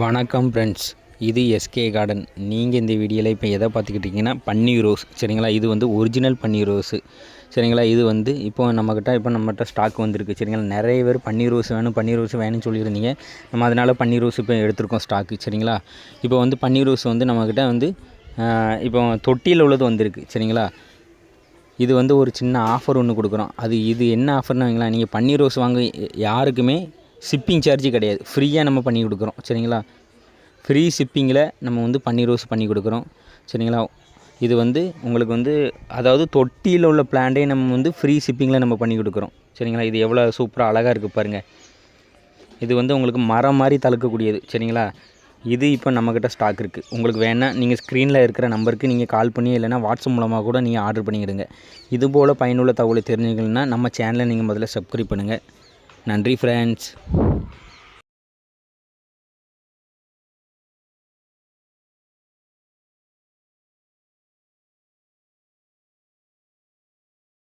வணக்கம் ஃப்ரெண்ட்ஸ் இது SK garden நீங்கள் இந்த வீடியோவில் இப்போ எதை பார்த்துக்கிட்டிங்கன்னா பன்னீர் ரோஸ். சரிங்களா? இது வந்து ஒரிஜினல் பன்னீர் ரோஸு. சரிங்களா? இது வந்து இப்போ நம்மக்கிட்ட இப்போ நம்மகிட்ட ஸ்டாக் வந்திருக்கு. சரிங்களா? நிறைய பேர் பன்னீர் ரோஸ் வேணும் பன்னீர் ரோஸ் வேணும்னு சொல்லியிருந்தீங்க. நம்ம அதனால் பன்னீர் ரோஸ் இப்போ எடுத்திருக்கோம் ஸ்டாக்கு சரிங்களா? இப்போ வந்து பன்னீர் ரோஸ் வந்து நம்மக்கிட்ட வந்து இப்போ தொட்டியில் உள்ளது வந்திருக்கு. சரிங்களா? இது வந்து ஒரு சின்ன ஆஃபர் ஒன்று கொடுக்குறோம். அது இது என்ன ஆஃபர்னு வைங்களேன். நீங்கள் பன்னீர் ரோஸ் வாங்க யாருக்குமே ஷிப்பிங் சார்ஜ் கிடையாது. ஃப்ரீயாக நம்ம பண்ணி கொடுக்குறோம். சரிங்களா? ஃப்ரீ ஷிப்பிங்கில் நம்ம வந்து பன்னீர் ரோஸ் பண்ணி கொடுக்குறோம். சரிங்களா? இது வந்து உங்களுக்கு வந்து அதாவது தொட்டியில் உள்ள பிளான்டே நம்ம வந்து ஃப்ரீ ஷிப்பிங்கில் நம்ம பண்ணி கொடுக்குறோம். சரிங்களா? இது எவ்வளோ சூப்பராக அழகாக இருக்குது பாருங்கள் இது வந்து உங்களுக்கு மரம் மாதிரி தழுக்கக்கூடியது. சரிங்களா? இது இப்போ நம்மக்கிட்ட ஸ்டாக் இருக்குது உங்களுக்கு வேணால் நீங்கள் ஸ்க்ரீனில் இருக்கிற நம்பருக்கு நீங்கள் கால் பண்ணி இல்லைனா வாட்ஸ்அப் மூலமாக கூட நீங்கள் ஆர்டர் பண்ணிக்கிடுங்க. இதுபோல் பயனுள்ள தகவலை தெரிஞ்சுக்கணுன்னா நம்ம சேனலை நீங்கள் முதல்ல சப்ஸ்கிரைப் பண்ணுங்கள் நன்றி ஃப்ரெண்ட்ஸ்